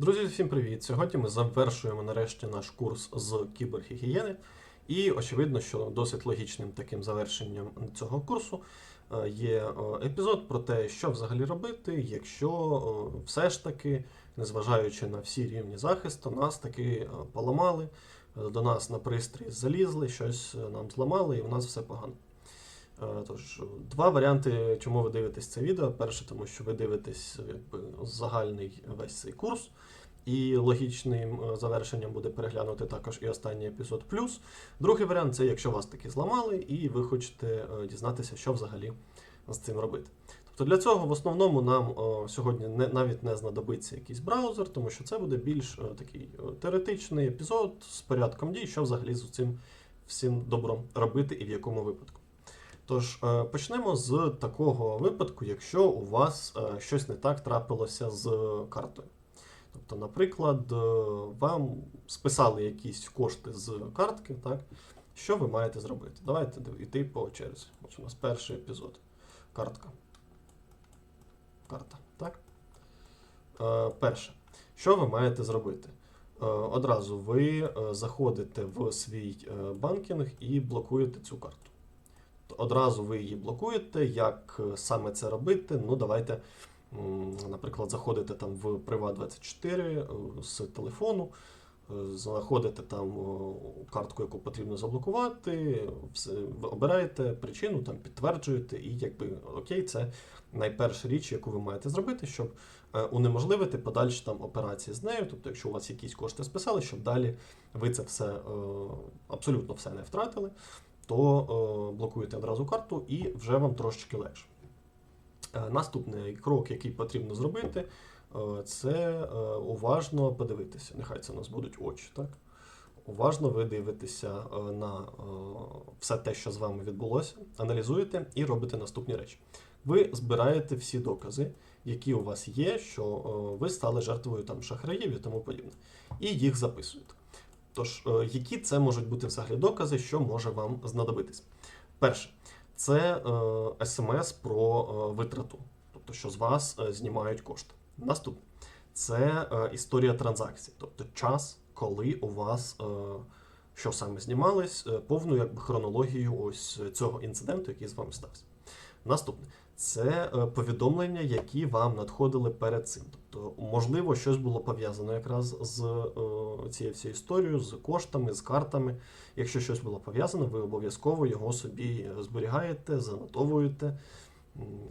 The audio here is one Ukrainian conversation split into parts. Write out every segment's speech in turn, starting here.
Друзі, всім привіт! Сьогодні ми завершуємо нарешті наш курс з кібергігієни. І очевидно, що досить логічним таким завершенням цього курсу е, є е, епізод про те, що взагалі робити, якщо е, все ж таки, незважаючи на всі рівні захисту, нас таки поламали, до нас на пристрій залізли, щось нам зламали, і в нас все погано. Е, Тож, два варіанти, чому ви дивитесь це відео. Перше, тому що ви дивитесь якби, загальний весь цей курс, і логічним е, завершенням буде переглянути також і останній епізод плюс. Другий варіант це якщо вас таки зламали, і ви хочете е, дізнатися, що взагалі з цим робити. Тобто для цього в основному нам сьогодні не, навіть не знадобиться якийсь браузер, тому що це буде більш такий теоретичний епізод з порядком дій, що взагалі з цим всім добром робити і в якому випадку. Тож е, почнемо з такого випадку, якщо у вас е, щось не так трапилося з картою. Тобто, наприклад, е, вам списали якісь кошти з картки, так? Що ви маєте зробити? Давайте йти по черзі. Ось у нас перший епізод. Картка. Карта, так? Е, перше. Що ви маєте зробити? Е, Одразу ви заходите в свій банкінг і блокуєте цю карту. Одразу ви її блокуєте. Як е, саме це робити? Ну, давайте, наприклад, заходите там в Privat24 е, з телефону, е, знаходите там картку, яку потрібно заблокувати, обираєте причину, там підтверджуєте, і якби окей, це найперша річ, яку ви маєте зробити, щоб унеможливити подальші там операції з нею. Тобто, якщо у вас якісь кошти списали, щоб далі ви це все абсолютно все не втратили то е, блокуєте одразу карту і вже вам трошечки легше. Е, наступний крок, який потрібно зробити, е, це уважно подивитися. Нехай це у нас будуть очі. Так? Уважно ви дивитеся на все те, що з вами відбулося, аналізуєте і робите наступні речі. Ви збираєте всі докази, які у вас є, що ви стали жертвою там шахраїв і тому подібне, і їх записуєте. Тож, е, які це можуть бути взагалі докази, що може вам знадобитись? Перше, це е, смс про е, витрату, тобто, що з вас е, знімають кошти. Наступне це е, історія транзакцій, тобто час, коли у вас е, що саме знімались, е, повну якби хронологію ось цього інциденту, який з вами стався. Наступне це е, повідомлення, які вам надходили перед цим. Тобто, можливо, щось було пов'язано якраз з е, цією всією історією, з коштами, з картами. Якщо щось було пов'язано, ви обов'язково його собі зберігаєте, занотовуєте,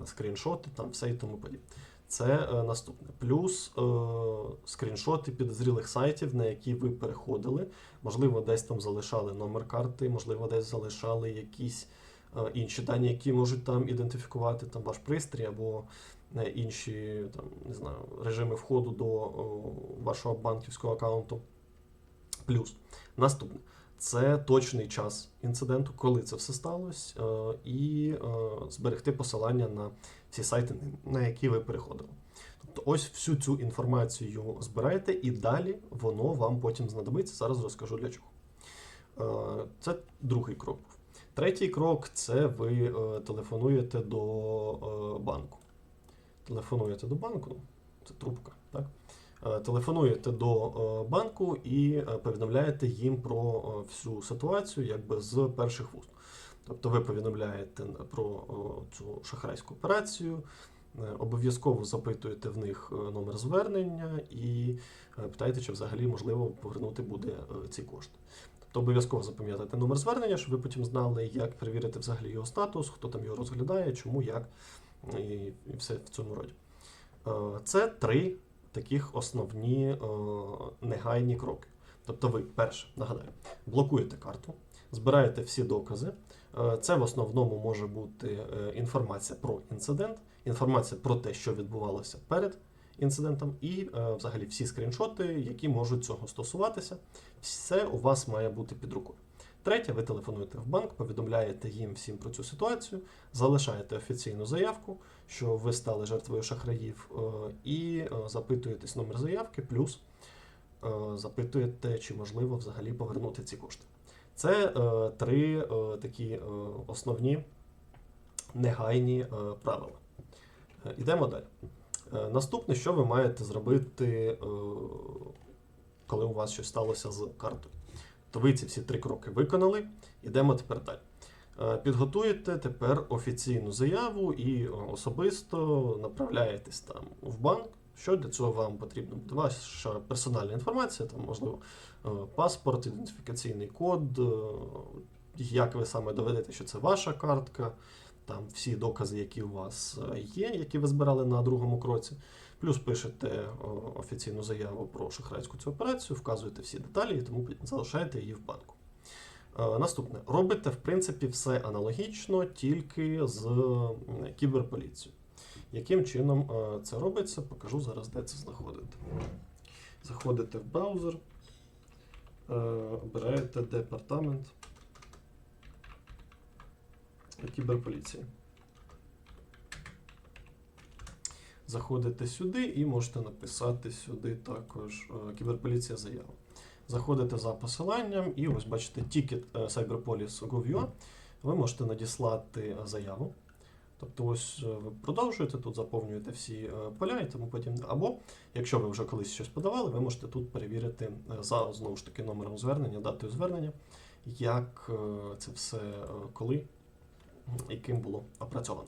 скріншоти, там все і тому подібне. Це е, наступне. Плюс е, скріншоти підозрілих сайтів, на які ви переходили. Можливо, десь там залишали номер карти, можливо, десь залишали якісь інші дані, які можуть там ідентифікувати там ваш пристрій або е, інші там, не знаю, режими входу до вашого банківського аккаунту. Плюс наступне це точний час інциденту, коли це все сталося, е, і е, зберегти посилання на ці сайти, на які ви переходили. Тобто, ось всю цю інформацію збирайте, і далі воно вам потім знадобиться. Зараз розкажу для чого. Е, Це другий крок. Третій крок це ви е, телефонуєте до е, банку. Телефонуєте до банку, це трубка, так? Е, Телефонуєте до банку і повідомляєте їм про всю ситуацію якби з перших вуст. Тобто ви повідомляєте про цю шахрайську операцію, обов'язково запитуєте в них номер звернення і питаєте, чи взагалі можливо повернути буде ці кошти. Тобто обов'язково запам'ятайте номер звернення, щоб ви потім знали, як перевірити взагалі його статус, хто там його розглядає, чому, як і, і все в цьому роді. Е, Це три таких основні е, негайні кроки. Тобто ви, перше, нагадаю, блокуєте карту, збираєте всі докази. Е, Це в основному може бути інформація про інцидент, інформація про те, що відбувалося перед інцидентом, і е, взагалі всі скріншоти, які можуть цього стосуватися. Все у вас має бути під рукою. Третє, ви телефонуєте в банк, повідомляєте їм всім про цю ситуацію, залишаєте офіційну заявку, що ви стали жертвою шахраїв, е, і е, запитуєтесь номер заявки, плюс запитуєте, чи можливо взагалі повернути ці кошти. Це три такі основні негайні правила. Ідемо далі. Е, Наступне, що ви маєте зробити, е, коли у вас щось сталося з картою. То ви ці всі три кроки виконали. Йдемо тепер далі. Е, Підготуєте тепер офіційну заяву і особисто направляєтесь там в банк. Що для цього вам потрібно? буде? Ваша персональна інформація, там, можливо, паспорт, ідентифікаційний код, як ви саме доведете, що це ваша картка, там всі докази, які у вас е, є, які ви збирали на другому кроці. Плюс пишете офіційну заяву про шахрайську цю операцію, вказуєте всі деталі і тому залишаєте її в банку. Е, Наступне. Робите, в принципі, все аналогічно, тільки з кіберполіцією. Яким чином е, це робиться, покажу зараз, де це знаходити. Заходите в браузер, е, обираєте департамент кіберполіції. Заходите сюди і можете написати сюди також е, кіберполіція заява. Заходите за посиланням і ось бачите ticket е, cyberpolice.gov.ua. Ви можете надіслати е, заяву. Тобто, ось ви продовжуєте, тут заповнюєте всі поля і тому подібне. Або, якщо ви вже колись щось подавали, ви можете тут перевірити за знову ж таки номером звернення, датою звернення, як це все коли м, і ким було опрацьовано.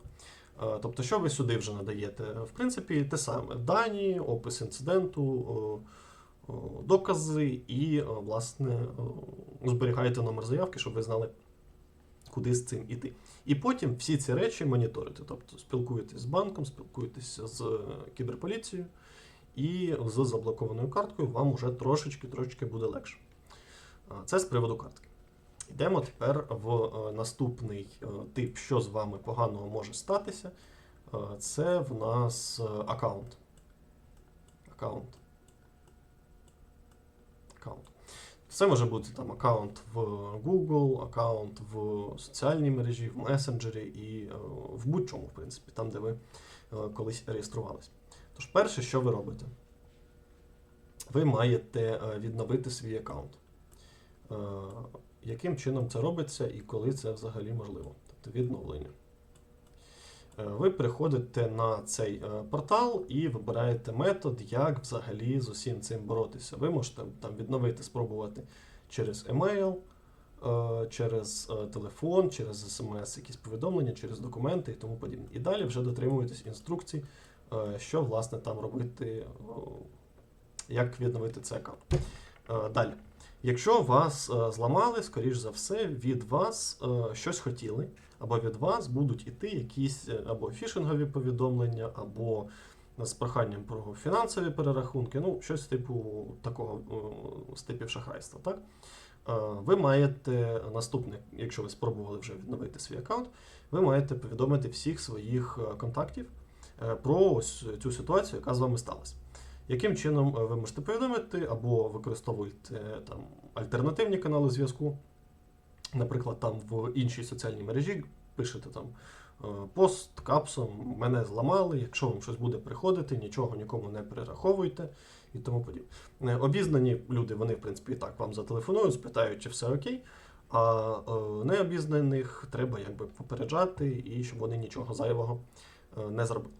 Е, Тобто, що ви сюди вже надаєте? В принципі, те саме: дані, опис інциденту, о, о, докази і, власне, зберігаєте номер заявки, щоб ви знали, куди з цим іти. І потім всі ці речі моніторите. Тобто спілкуєтесь з банком, спілкуєтеся з е, кіберполіцією, і з заблокованою карткою вам уже трошечки трошечки буде легше. Це з приводу картки. Йдемо тепер в е, наступний е, тип, що з вами поганого може статися. Е, Це в нас аккаунт. Аккаунт. Аккаунт. Це може бути там аккаунт в Google, аккаунт в соціальній мережі, в месенджері і в будь-чому, в принципі, там, де ви колись реєструвались. Тож, перше, що ви робите? Ви маєте відновити свій аккаунт. Яким чином це робиться і коли це взагалі можливо? Тобто відновлення. Е, Ви приходите на цей е, портал і вибираєте метод, як взагалі з усім цим боротися. Ви можете там відновити, спробувати через емейл, е, через телефон, через смс, якісь повідомлення, через документи і тому подібне. І далі вже дотримуєтесь інструкцій, що власне там робити, як відновити цей аккаунт. Далі. Якщо вас е, зламали, скоріш за все, від вас е, щось хотіли, або від вас будуть іти якісь е, або фішингові повідомлення, або з проханням про фінансові перерахунки, ну, щось типу такого з типів шахрайства. Так? Ви маєте наступне, якщо ви спробували вже відновити свій аккаунт, ви маєте повідомити всіх своїх контактів про ось цю ситуацію, яка з вами сталася. Яким чином е, ви можете повідомити, або використовуєте там альтернативні канали зв'язку, наприклад, там в іншій соціальній мережі пишете там е, пост капсом, мене зламали, якщо вам щось буде приходити, нічого нікому не перераховуйте і тому подібне. Е, Обізнані люди, вони, в принципі, і так вам зателефонують, спитають, чи все окей. А е, необізнаних треба якби попереджати, і щоб вони нічого зайвого е, не зробили.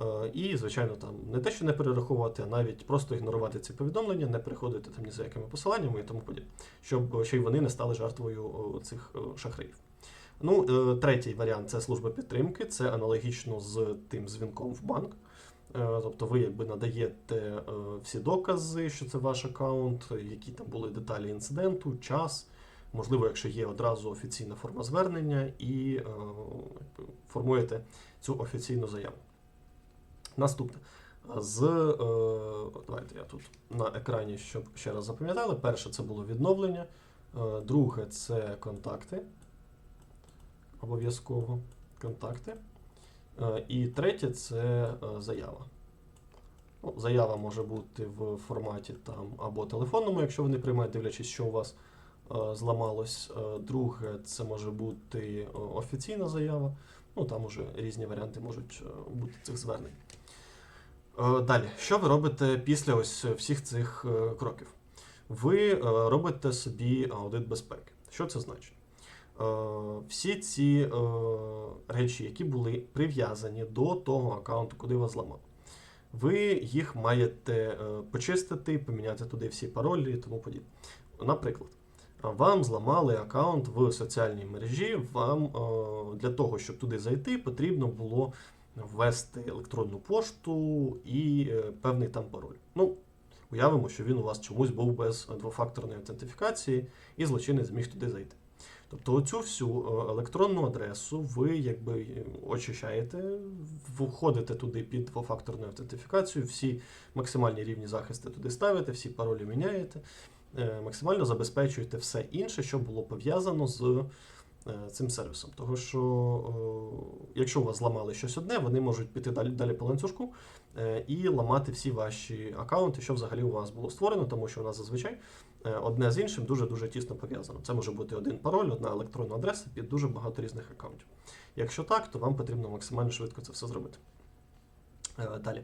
Е, І, звичайно, там не те, що не перераховувати, а навіть просто ігнорувати ці повідомлення, не приходити там ні за якими посиланнями і тому подібне, щоб ще й вони не стали жертвою цих о, шахраїв. Ну, е, третій варіант це служба підтримки, це аналогічно з тим дзвінком в банк. Е, Тобто ви якби надаєте е, всі докази, що це ваш аккаунт, які там були деталі інциденту, час. Можливо, якщо є одразу офіційна форма звернення, і е, формуєте цю офіційну заяву. Наступне. З, е, давайте я тут на екрані, щоб ще раз запам'ятали. Перше це було відновлення, е, друге це контакти. Обов'язково контакти. Е, і третє це заява. Ну, заява може бути в форматі там або телефонному, якщо ви не приймаєте, дивлячись, що у вас зламалось. Друге, це може бути офіційна заява. Ну там уже різні варіанти можуть бути цих звернень. Е, Далі, що ви робите після ось всіх цих е, кроків? Ви е, робите собі аудит безпеки. Що це значить? Всі ці речі, які були прив'язані до того аккаунту, куди вас зламали, ви їх маєте почистити, поміняти туди всі паролі і тому подібне. Наприклад, вам зламали аккаунт в соціальній мережі. Вам для того, щоб туди зайти, потрібно було ввести електронну пошту і е, певний там пароль. Ну, уявимо, що він у вас чомусь був без двофакторної автентифікації, і злочинець зміг туди зайти. Тобто оцю всю е, електронну адресу ви якби очищаєте, входите туди під двофакторну автентифікацію, всі максимальні рівні захисту туди ставите, всі паролі міняєте, е, максимально забезпечуєте все інше, що було пов'язано з цим сервісом. Того що, е, якщо у вас зламали щось одне, вони можуть піти далі, далі по ланцюжку е, і ламати всі ваші аккаунти, що взагалі у вас було створено, тому що у нас зазвичай е, одне з іншим дуже-дуже тісно пов'язано. Це може бути один пароль, одна електронна адреса під дуже багато різних аккаунтів. Якщо так, то вам потрібно максимально швидко це все зробити. Е, Далі.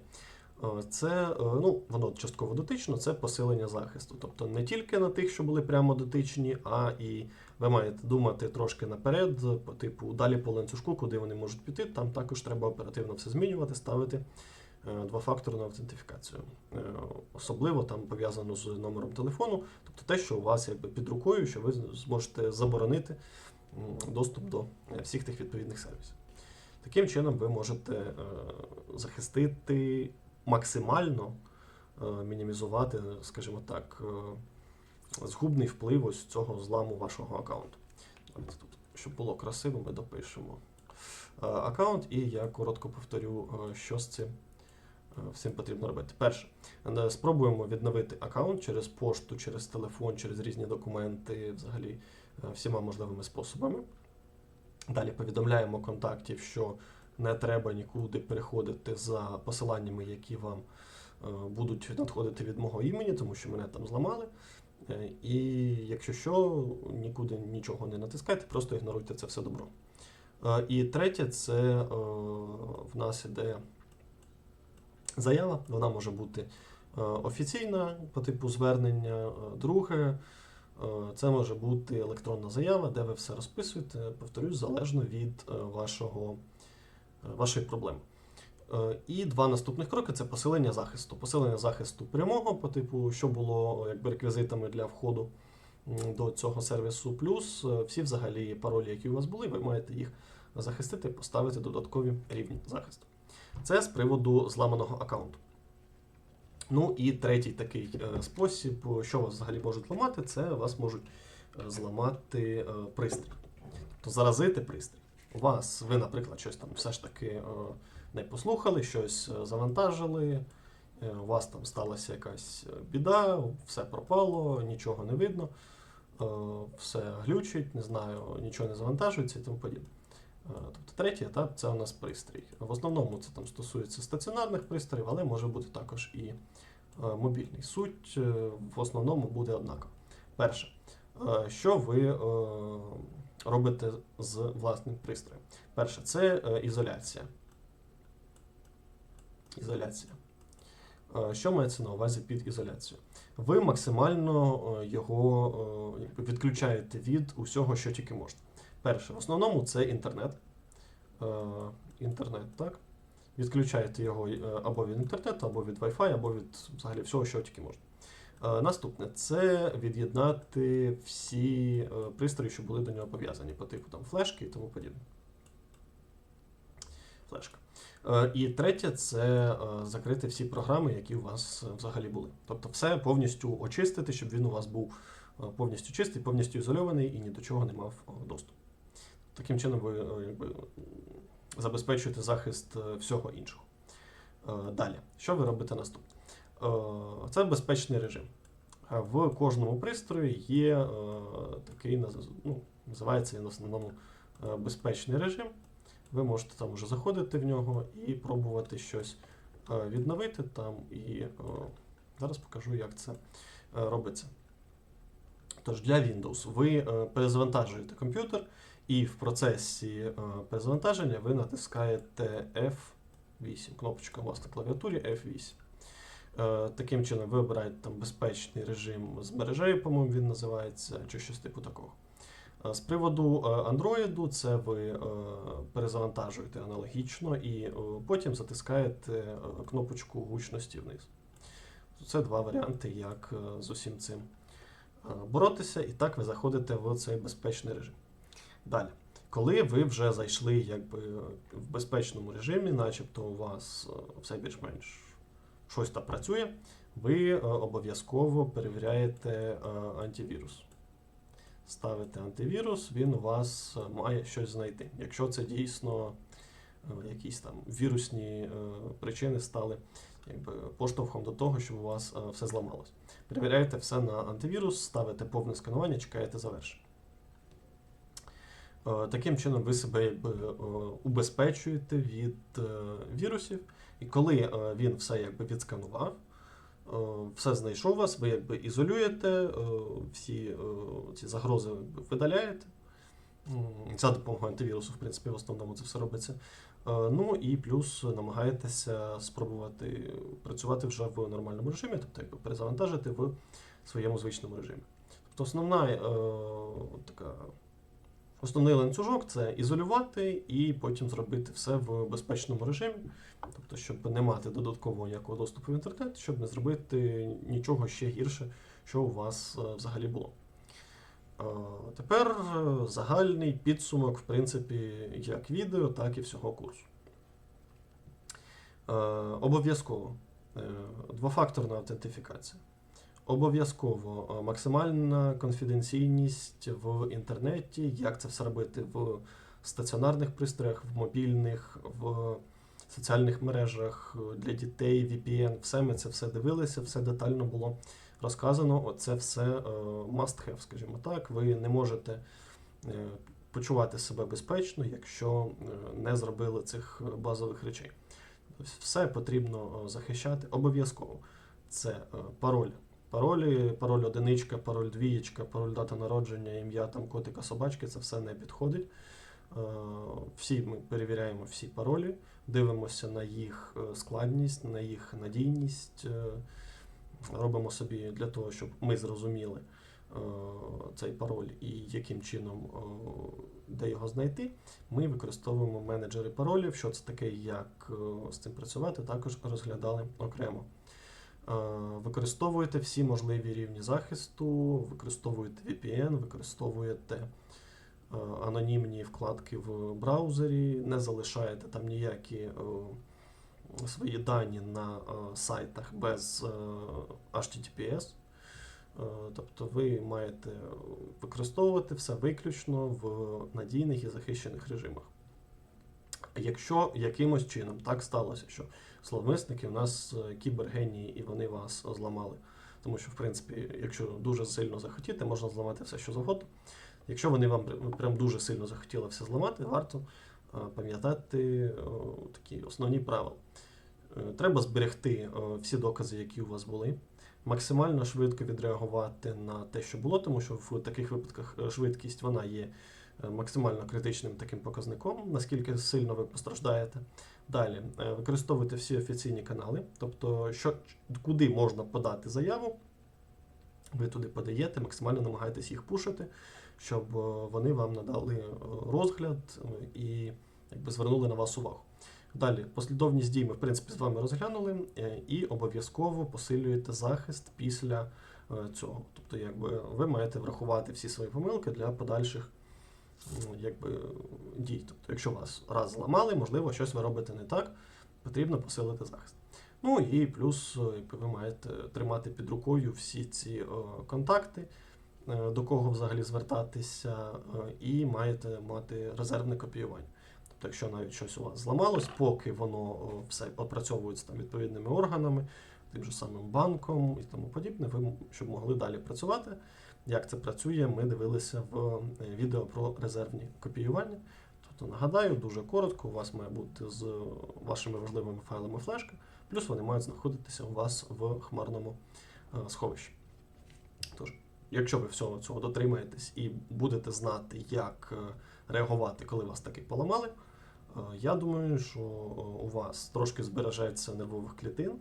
Е, Це е, ну, воно частково дотично, це посилення захисту. Тобто не тільки на тих, що були прямо дотичні, а і ви маєте думати трошки наперед, по типу далі по ланцюжку, куди вони можуть піти. Там також треба оперативно все змінювати, ставити е, двофакторну автентифікацію. Е, Особливо там пов'язано з номером телефону, тобто те, що у вас якби під рукою, що ви зможете заборонити доступ до е, всіх тих відповідних сервісів. Таким чином, ви можете захистити максимально мінімізувати, скажімо так, згубний вплив ось цього зламу вашого аккаунту. Давайте тут, щоб було красиво, ми допишемо е, аккаунт, і я коротко повторю, е, що з цим е, всім потрібно робити. Перше, е, спробуємо відновити аккаунт через пошту, через телефон, через різні документи, взагалі е, всіма можливими способами. Далі повідомляємо контактів, що не треба нікуди переходити за посиланнями, які вам е, будуть надходити від мого імені, тому що мене там зламали. Е, І якщо що, нікуди нічого не натискайте, просто ігноруйте це все добро. Е, І третє, це е, в нас іде заява. Вона може бути офіційна по типу звернення. Друге, це може бути електронна заява, де ви все розписуєте, повторюсь, залежно від вашого, вашої проблеми. Е, І два наступних кроки це посилення захисту. Посилення захисту прямого, по типу, що було якби реквізитами для входу до цього сервісу. Плюс е, всі взагалі паролі, які у вас були, ви маєте їх захистити, поставити додаткові рівні захисту. Це з приводу зламаного аккаунту. Ну і третій такий е, спосіб, що вас взагалі можуть ламати, це вас можуть зламати пристрій. Тобто заразити пристрій. У вас, ви, наприклад, щось там все ж таки не послухали, щось е, завантажили, е, у вас там сталася якась е, біда, все пропало, нічого не видно, все глючить, не знаю, нічого не завантажується і тому подібне. Тобто третій етап це у нас пристрій. В основному це там стосується стаціонарних пристроїв, але може бути також і мобільний. Суть в основному буде однакова. Перше, що ви робите з власним пристроєм? Перше, це ізоляція. Ізоляція. Е, Що мається на увазі під ізоляцією? Ви максимально е, його е, відключаєте від усього, що тільки можна. Перше, в основному це інтернет. Інтернет, так? Відключаєте його або від інтернету, або від Wi-Fi, або від взагалі всього, що тільки можна. Наступне це від'єднати всі пристрої, що були до нього пов'язані, по типу там флешки і тому подібне. Флешка. Е, І третє це е, закрити всі програми, які у вас е, взагалі були. Тобто все повністю очистити, щоб він у вас був повністю чистий, повністю ізольований і ні до чого не мав доступу. Таким чином ви якби, забезпечуєте захист всього іншого. Далі, що ви робите наступне? Це безпечний режим. В кожному пристрої є такий, ну, називається він в основному безпечний режим. Ви можете там вже заходити в нього і пробувати щось е, відновити там. І е, зараз покажу, як це е, робиться. Тож для Windows ви перезавантажуєте комп'ютер, і в процесі перезавантаження ви натискаєте F8, кнопочка у вас на клавіатурі F8. Е, Таким чином ви обираєте там безпечний режим з мережею, по-моєму, він називається, чи щось типу такого. Е, З приводу е, Android, це ви е, перезавантажуєте аналогічно і потім затискаєте кнопочку гучності вниз. Це два варіанти, як з усім цим боротися, і так ви заходите в цей безпечний режим. Далі, коли ви вже зайшли якби, в безпечному режимі, начебто у вас все більш-менш щось там працює, ви обов'язково перевіряєте антивірус. Ставите антивірус, він у вас е, має щось знайти. Якщо це дійсно е, якісь там вірусні е, причини стали якби, поштовхом до того, щоб у вас все зламалось. Перевіряєте все на антивірус, ставите повне сканування, чекаєте завершення. Таким чином ви себе якби, убезпечуєте від вірусів, і коли він все якби відсканував, все знайшов вас, ви якби ізолюєте, е, всі е, ці загрози видаляєте. М, За допомогою антивірусу, в принципі, в основному це все робиться. Е, Ну і плюс намагаєтеся спробувати працювати вже в нормальному режимі, тобто якби перезавантажити в своєму звичному режимі. Тобто основна е, така Основний ланцюжок це ізолювати і потім зробити все в безпечному режимі, тобто, щоб не мати додаткового ніякого доступу в інтернет, щоб не зробити нічого ще гірше, що у вас е, взагалі було. Е, Тепер е, загальний підсумок, в принципі, як відео, так і всього курсу. Обов'язково двофакторна автентифікація. Обов'язково е, максимальна конфіденційність в інтернеті, як це все робити в стаціонарних пристроях, в мобільних, в соціальних мережах е, для дітей, VPN. Все ми це все дивилися, все детально було розказано. Оце все е, must have, скажімо так. Ви не можете почувати себе безпечно, якщо не зробили цих базових речей. Тобто все потрібно захищати обов'язково. Це пароль. Паролі, пароль одиничка, пароль двієчка, пароль дата народження, ім'я там котика, собачки, це все не підходить. Е, Всі ми перевіряємо всі паролі, дивимося на їх е, складність, на їх надійність. е, Робимо собі для того, щоб ми зрозуміли цей пароль і яким чином де його знайти. Ми використовуємо менеджери паролів. Що це таке, як з цим працювати, також розглядали окремо. Е, Використовуєте всі можливі рівні захисту, використовуєте VPN, використовуєте е, анонімні вкладки в браузері, не залишаєте там ніякі е, свої дані на сайтах без HTTPS. Тобто ви маєте використовувати все виключно в надійних і захищених режимах. Якщо якимось чином так сталося, що зловмисники у нас е, кібергенії і вони вас зламали. Тому що, в принципі, якщо дуже сильно захотіти, можна зламати все, що завгодно. Якщо вони вам прям дуже сильно захотіли все зламати, варто е, пам'ятати е, такі основні правила. Треба зберегти всі докази, які у вас були, максимально швидко відреагувати на те, що було, тому що в таких випадках швидкість вона є максимально критичним таким показником, наскільки сильно ви постраждаєте. Далі е, використовуйте всі офіційні канали, тобто, що, куди можна подати заяву, ви туди подаєте, максимально намагаєтесь їх пушити, щоб е, вони вам надали е, розгляд е, і якби, звернули на вас увагу. Далі, послідовність дій ми, в принципі, з вами розглянули, е, і обов'язково посилюєте захист після е, цього. Тобто, якби, ви маєте врахувати всі свої помилки для подальших якби, дій. Тобто, якщо вас раз зламали, можливо, щось ви робите не так, потрібно посилити захист. Ну і плюс ви маєте тримати під рукою всі ці е, контакти, е, до кого взагалі звертатися, е, і маєте мати резервне копіювання. Тобто, якщо навіть щось у вас зламалось, поки воно все опрацьовується там відповідними органами, тим же самим банком і тому подібне, ви щоб могли далі працювати. Як це працює, ми дивилися в е, відео про резервні копіювання. Тобто, нагадаю, дуже коротко, у вас має бути з вашими важливими файлами флешка, плюс вони мають знаходитися у вас в хмарному е, сховищі. Тож, якщо ви всього цього дотримаєтесь і будете знати, як е, реагувати, коли вас таки поламали, я думаю, що у вас трошки збережеться нервових клітин,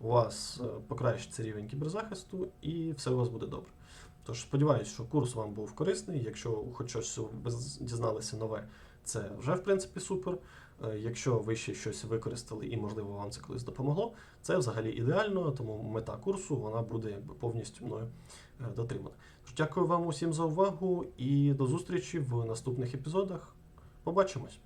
у вас покращиться рівень кіберзахисту і все у вас буде добре. Тож сподіваюся, що курс вам був корисний. Якщо хоч щось дізналися нове, це вже в принципі супер. Е, Якщо ви ще щось використали і, можливо, вам це колись допомогло, це взагалі ідеально, тому мета курсу вона буде якби повністю мною е, дотримана. Тож дякую вам усім за увагу і до зустрічі в наступних епізодах. Побачимось!